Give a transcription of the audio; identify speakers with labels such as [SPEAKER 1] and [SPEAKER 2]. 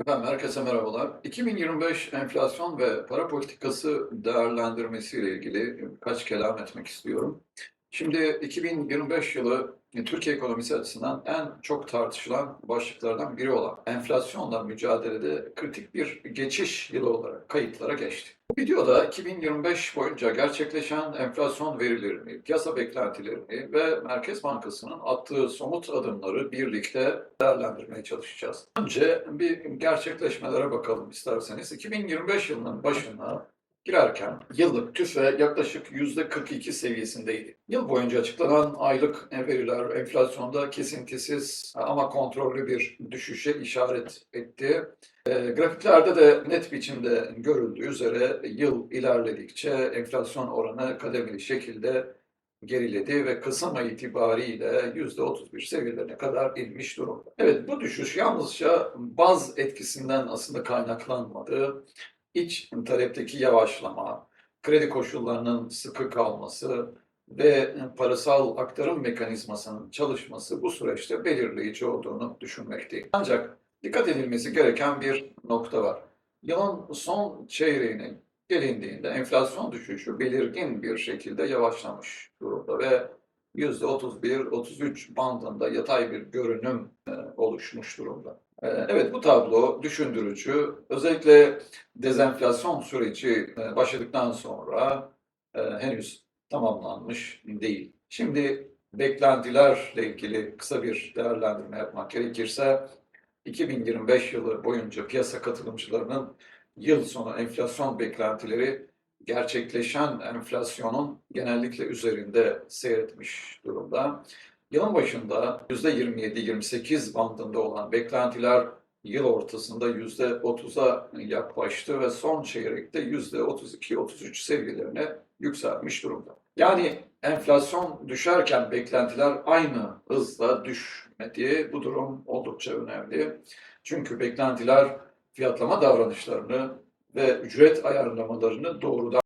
[SPEAKER 1] Efendim herkese merhabalar. 2025 enflasyon ve para politikası değerlendirmesiyle ilgili birkaç kelam etmek istiyorum. Şimdi 2025 yılı Türkiye ekonomisi açısından en çok tartışılan başlıklardan biri olan enflasyonla mücadelede kritik bir geçiş yılı olarak kayıtlara geçti. Videoda 2025 boyunca gerçekleşen enflasyon verilerini, piyasa beklentilerini ve Merkez Bankası'nın attığı somut adımları birlikte değerlendirmeye çalışacağız. Önce bir gerçekleşmelere bakalım isterseniz. 2025 yılının başına girerken yıllık tüfe yaklaşık %42 seviyesindeydi. Yıl boyunca açıklanan aylık veriler enflasyonda kesintisiz ama kontrollü bir düşüşe işaret etti. E, grafiklerde de net biçimde görüldüğü üzere yıl ilerledikçe enflasyon oranı kademeli şekilde geriledi ve Kasım ayı itibariyle %31 seviyelerine kadar inmiş durumda. Evet bu düşüş yalnızca baz etkisinden aslında kaynaklanmadı. İç talepteki yavaşlama, kredi koşullarının sıkı kalması ve parasal aktarım mekanizmasının çalışması bu süreçte belirleyici olduğunu düşünmekteyim. Ancak dikkat edilmesi gereken bir nokta var. Yılın son çeyreğine gelindiğinde enflasyon düşüşü belirgin bir şekilde yavaşlamış durumda ve %31-33 bandında yatay bir görünüm e, oluşmuş durumda. E, Evet bu tablo düşündürücü. Özellikle dezenflasyon süreci e, başladıktan sonra e, henüz tamamlanmış değil. Şimdi beklentilerle ilgili kısa bir değerlendirme yapmak gerekirse 2025 yılı boyunca piyasa katılımcılarının yıl sonu enflasyon beklentileri gerçekleşen enflasyonun genellikle üzerinde seyretmiş durumda. Yılın başında %27-28 bandında olan beklentiler yıl ortasında %30'a yaklaştı ve son çeyrekte %32-33 seviyelerine yükselmiş durumda. Yani enflasyon düşerken beklentiler aynı hızla düşmedi. Bu durum oldukça önemli. Çünkü beklentiler fiyatlama davranışlarını ve ücret ayarlamalarını doğrudan